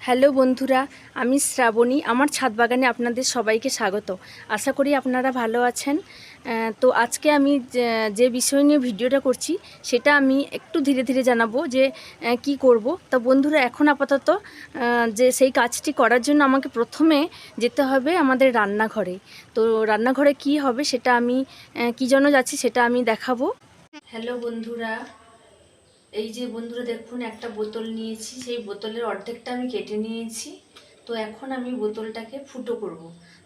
Hello বন্ধুরা, আমি শ্রাবণী, আমার ছাদ বাগানে আপনাদের সবাইকে স্বাগত। আশা করি আপনারা ভালো আছেন। তো আজকে আমি যে- বিষয় নিয়ে ভিডিওটা করছি, সেটা আমি একটু ধীরে ধীরে জানাব যে কি করব। তা বন্ধুরা, এখন আপাতত যে সেই কাজটি করার জন্য আমাকে প্রথমে যেতে হবে আমাদের রান্নাঘরে। তো রান্নাঘরে কি হবে সেটা আমি কি জন্য যাচ্ছি সেটা আমি দেখাবো। হ্যালো বন্ধুরা এই যে বন্ধুরা দেখুন, একটা বোতল নিয়েছি, সেই বোতলের অর্ধেকটা আমি কেটে নিয়েছি। তো এখন আমি বোতলটাকে ফুটো করব।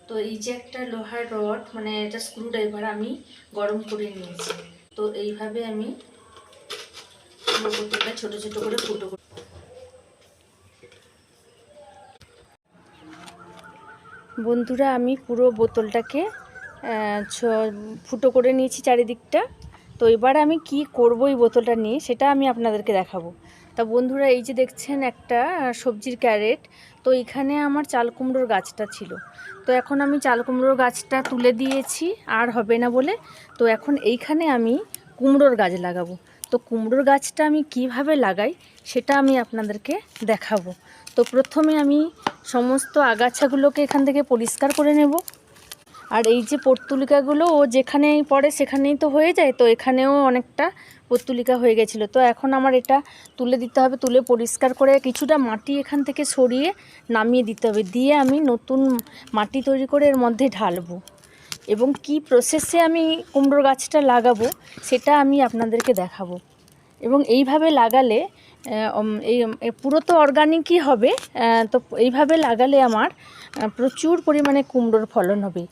তো এই যে একটা লোহার রড মানে এটা স্ক্রু ড্রাইভার আমি গরম করে নিয়েছি। তো এইভাবে আমি বোতলটা ছোট ছোট করে ফুটো করব। বন্ধুরা, আমি পুরো বোতলটাকে ফুটো করে নিয়েছি চারিদিকটা। তো এবার আমি কি করব এই বোতলটা নিয়ে, সেটা আমি আপনাদেরকে দেখাবো। তা বন্ধুরা, এই যে দেখছেন একটা সবজির ক্যারেট, তো এখানে আমার চাল কুমড়োর গাছটা ছিল। তো এখন আমি চাল কুমড়োর গাছটা তুলে দিয়েছি, আর হবে না বলে। তো এখন এইখানে আমি কুমড়োর গাছ লাগাবো। তো কুমড়োর গাছটা আমি কীভাবে লাগাই, সেটা আমি আপনাদেরকে দেখাবো। তো প্রথমে আমি সমস্ত আগাছাগুলোকে এখান থেকে পরিষ্কার করে নেব। আর এই যে পর্তুলিকাগুলো, ও যেখানেই পড়ে সেখানেই তো হয়ে যায়, তো এখানেও অনেকটা পর্তুলিকা হয়ে গেছিল। তো এখন আমার এটা তুলে দিতে হবে, তুলে পরিষ্কার করে কিছুটা মাটি এখান থেকে সরিয়ে নামিয়ে দিতে হবে। দিয়ে আমি নতুন মাটি তৈরি করে এর মধ্যে ঢালবো। এবং কি প্রসেসে আমি কুমড়োর গাছটা লাগাবো, সেটা আমি আপনাদেরকে দেখাবো। এবং এইভাবে লাগালে এই পুরো তো অর্গানিকই হবে তো এইভাবে লাগালে আমার প্রচুর পরিমাণে কুমড়োর ফলন হবে।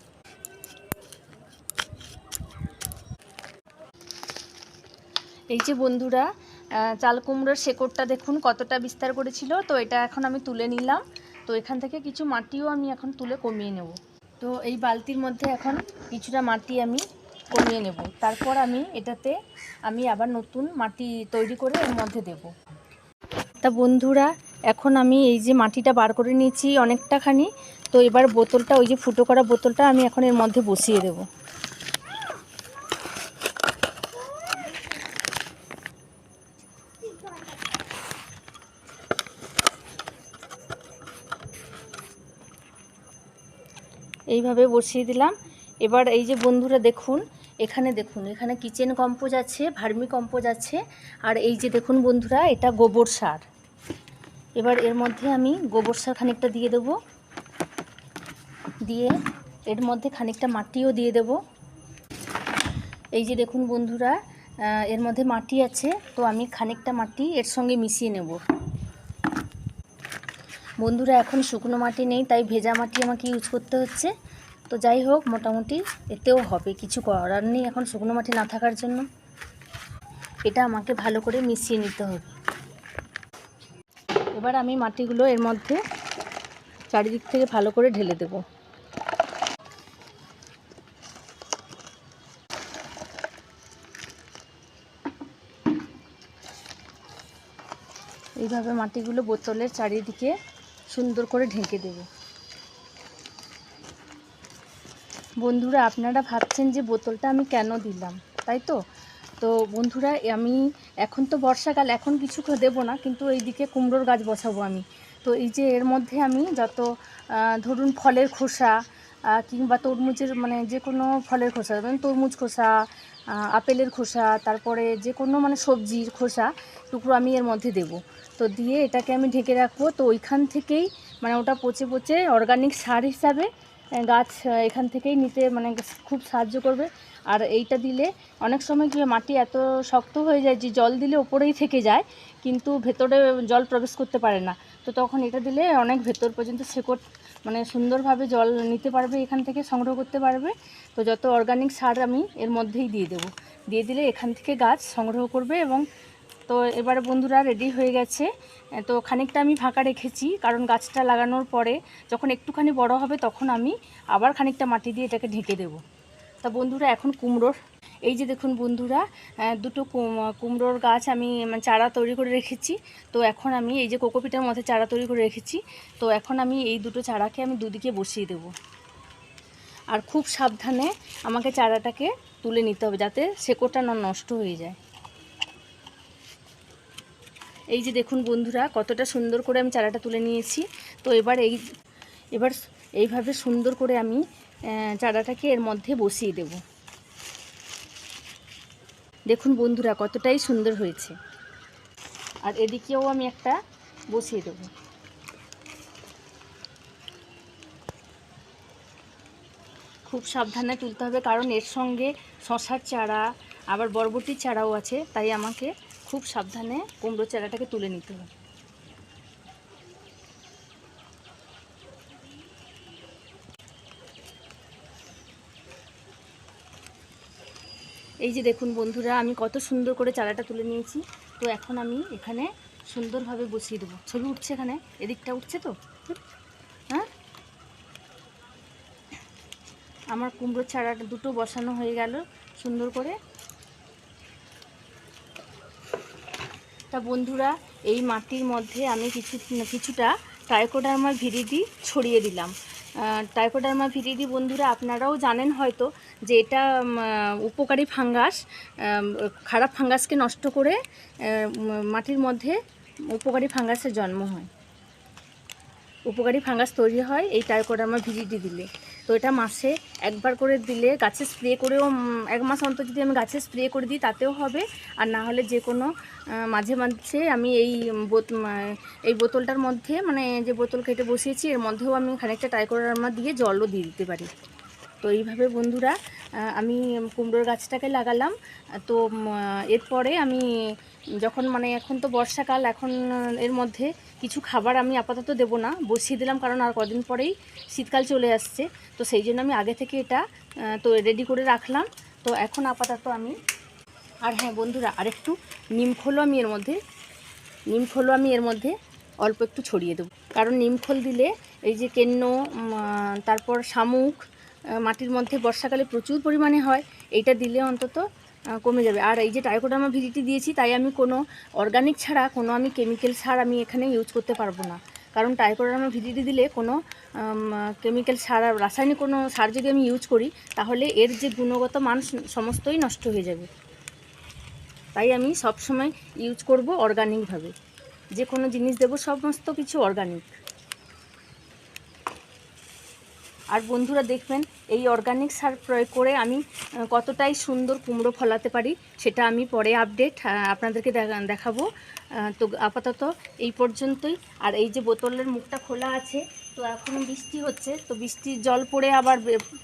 এই যে বন্ধুরা চাল কুমড়োর শেকড়টা দেখুন কতটা বিস্তার করেছিল। তো এটা এখন আমি তুলে নিলাম। তো এখান থেকে কিছু মাটিও আমি এখন তুলে কমিয়ে নেব। তো এই বালতির মধ্যে এখন কিছুটা মাটি আমি কমিয়ে নেব। তারপর আমি এটাতে আমি আবার নতুন মাটি তৈরি করে এর মধ্যে দেব। তা বন্ধুরা, এখন আমি এই যে মাটিটা বার করে নিয়েছি অনেকটাখানি। তো এবার বোতলটা, ওই যে ফুটো করা বোতলটা আমি এখন এর মধ্যে বসিয়ে দেবো। এইভাবে বসিয়ে দিলাম। এবার এই যে বন্ধুরা দেখুন, এখানে দেখুন, এখানে কিচেন কম্পোজ আছে, ভার্মি কম্পোজ আছে, আর এই যে দেখুন বন্ধুরা, এটা গোবর সার। এবার এর মধ্যে আমি গোবর সার খানিকটা দিয়ে দেব। দিয়ে এর মধ্যে খানিকটা মাটিও দিয়ে দেব। এই যে দেখুন বন্ধুরা এর মধ্যে মাটি আছে, তো আমি খানিকটা মাটি এর সঙ্গে মিশিয়ে নেব। বন্ধুরা, এখন শুকনো মাটি নেই, তাই ভেজা মাটি আমাকে ইউজ করতে হচ্ছে। তো যাই হোক, মোটামুটি এতেও হবে, কিছু করার নেই এখন শুকনো মাটি না থাকার জন্য। এটা আমাকে ভালো করে মিশিয়ে নিতে হবে। এবার আমি মাটিগুলো এর মধ্যে চারিদিক থেকে ভালো করে ঢেলে দেব। এইভাবে মাটিগুলো বোতলের চারিদিকে সুন্দর করে ঢেকে দেব। বন্ধুরা, আপনারা ভাবছেন যে বোতলটা আমি কেন দিলাম, তাই তো? তো বন্ধুরা, আমি এখন তো বর্ষাকাল, এখন কিছু দেবো না, কিন্তু এইদিকে কুমড়োর গাছ বসাবো আমি। তো এই যে এর মধ্যে আমি যত ধরুন ফলের খোসা কিংবা তরমুজের মানে যে কোনো ফলের খোসা যেমন তরমুজ খোসা আপেলের খোসা, তারপরে যে কোনো মানে সবজির খোসা, টুকরো আমি এর মধ্যে দেব। তো দিয়ে এটাকে আমি ঢেকে রাখব। তো ওইখান থেকেই মানে ওটা পচে পচে অর্গানিক সার হিসাবে গাছ এখান থেকেই নিতে মানে খুব সাহায্য করবে। আর এইটা দিলে অনেক সময় কি মাটি এত শক্ত হয়ে যায় যে জল দিলে ওপরেই থেকে যায়, কিন্তু ভেতরে জল প্রবেশ করতে পারে না। তো তখন এটা দিলে অনেক ভেতর পর্যন্ত শেকড় মানে সুন্দরভাবে জল নিতে পারবে, এখান থেকে সংগ্রহ করতে পারবে। তো যত অর্গানিক সার আমি এর মধ্যেই দিয়ে দেবো। দিয়ে দিলে এখান থেকে গাছ সংগ্রহ করবে এবং তো এবারে বন্ধুরা রেডি হয়ে গেছে। তো খানিকটা আমি ফাঁকা রেখেছি, কারণ গাছটা লাগানোর পরে যখন একটুখানি বড় হবে তখন আমি আবার খানিকটা মাটি দিয়ে এটাকে ঢেকে দেবো। তা বন্ধুরা, এখন কুমড়োর, এই যে দেখুন বন্ধুরা দুটো কুমড়োর গাছ আমি মানে চারা তৈরি করে রেখেছি। তো এখন আমি এই যে কোকোপিটার মধ্যে চারা তৈরি করে রেখেছি। তো এখন আমি এই দুটো চারাকে আমি দুদিকে বসিয়ে দেব। আর খুব সাবধানে আমাকে চারাটাকে তুলে নিতে হবে যাতে শেকড়টা না নষ্ট হয়ে যায়। এই যে দেখুন বন্ধুরা, কতটা সুন্দর করে আমি চারাটা তুলে নিয়েছি। তো এবার এই, এবার এইভাবে সুন্দর করে আমি চারাটাকে এর মধ্যে বসিয়ে দেব। দেখুন বন্ধুরা, কতটাই সুন্দর হয়েছে। আর এদিকেও আমি একটা বসিয়ে দেবো। খুব সাবধানে তুলতে হবে, কারণ এর সঙ্গে শশার চারা আবার বরবটির চারাও আছে, তাই আমাকে খুব সাবধানে কুমড়ো চারাটাকে তুলে নিতে হবে। এই যে দেখুন বন্ধুরা, আমি কত সুন্দর করে চারাটা তুলে নিয়েছি। তো এখন আমি এখানে সুন্দরভাবে বসিয়ে দেবো। ছবি উঠছে এখানে? এদিকটা উঠছে তো? হ্যাঁ? আমার কুমড়োর চারাটা দুটো বসানো হয়ে গেল সুন্দর করে। তা বন্ধুরা, এই মাটির মধ্যে আমি কিছু, কিছুটা টাইকোডার্মা ভিরিডি ছড়িয়ে দিলাম। টাইকোডার্মা ভিরিডি বন্ধুরা, আপনারাও জানেন হয়তো যে এটা উপকারী ফাঙ্গাস খারাপ ফাঙ্গাসকে নষ্ট করে মাটির মধ্যে উপকারী ফাঙ্গাসের জন্ম হয়। উপকারী ফাঙ্গাস তৈরি হয় এই টাইকোডার্মা ভিজিডি দিলে। তো এটা মাসে একবার করে দিলে গাছে স্প্রে করেও এক মাস অন্তর যদি আমি গাছে স্প্রে করে দিই তাতেও হবে। আর না হলে যে কোনো মাঝে মাঝে আমি এই এই বোতলটার মধ্যে মানে যে বোতল কেটে বসিয়েছি, এর মধ্যেও আমি খানিকটা টাইকোডার্মা দিয়ে জলও দিয়ে দিতে পারি। তো এইভাবে বন্ধুরা আমি কুমড়োর গাছটাকে লাগালাম। তো এরপরে আমি যখন মানে এখন তো বর্ষাকাল, এখন এর মধ্যে কিছু খাবার আমি আপাতত দেবো না, বসিয়ে দিলাম, কারণ আর কদিন পরেই শীতকাল চলে আসছে। তো সেই জন্য আমি আগে থেকে এটা তো রেডি করে রাখলাম। তো এখন আপাতত আমি, আর হ্যাঁ বন্ধুরা আর আরেকটু নিমখোলও আমি এর মধ্যে নিমখোলও আমি এর মধ্যে অল্প একটু ছড়িয়ে দেবো। কারণ নিমখোল দিলে এই যে কেন্ন তারপর শামুক মাটির মধ্যে বর্ষাকালে প্রচুর পরিমাণে হয়, এইটা দিলে অন্তত কমে যাবে। আর এই যে টাইকোডার্মা ভিজিটি দিয়েছি, তাই আমি কোনো অর্গানিক ছাড়া, কোনো আমি কেমিক্যাল সার আমি এখানে ইউজ করতে পারব না। কারণ টাইকোডার্মা ভিজিটি দিলে কোনো কেমিক্যাল সার আর রাসায়নিক কোনো সার যদি আমি ইউজ করি, তাহলে এর যে গুণগত মান সমস্তই নষ্ট হয়ে যাবে। তাই আমি সব সময় ইউজ করব অর্গানিকভাবে যে কোনো জিনিস দেবো, সমস্ত কিছু অর্গানিক আর বন্ধুরা দেখবেন, এই অর্গানিক সার প্রয়োগ করে আমি কতটাই সুন্দর কুমড়ো ফলাতে পারি, সেটা আমি পরে আপডেট আপনাদেরকে দেখা- দেখাবো। তো আপাতত এই পর্যন্তই। আর এই যে বোতলের মুখটা খোলা আছে, তো এখন বৃষ্টি হচ্ছে, তো বৃষ্টির জল পড়ে আবার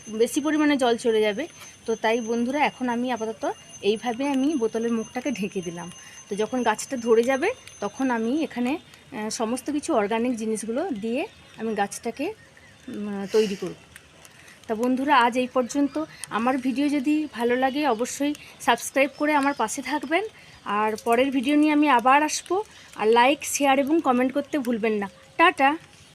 বেশি পরিমাণে জল চলে যাবে। তো তাই বন্ধুরা, এখন আমি আপাতত এইভাবে আমি বোতলের মুখটাকে ঢেকে দিলাম। তো যখন গাছটা ধরে যাবে, তখন আমি এখানে সমস্ত কিছু অর্গানিক জিনিসগুলো দিয়ে আমি গাছটাকে তৈরি করব। তা বন্ধুরা, আজ এই পর্যন্ত। আমার ভিডিও যদি ভালো লাগে, অবশ্যই সাবস্ক্রাইব করে আমার পাশে থাকবেন। আর পরের ভিডিও নিয়ে আমি আবার আসব। আর লাইক শেয়ার এবং কমেন্ট করতে ভুলবেন না। টাটা!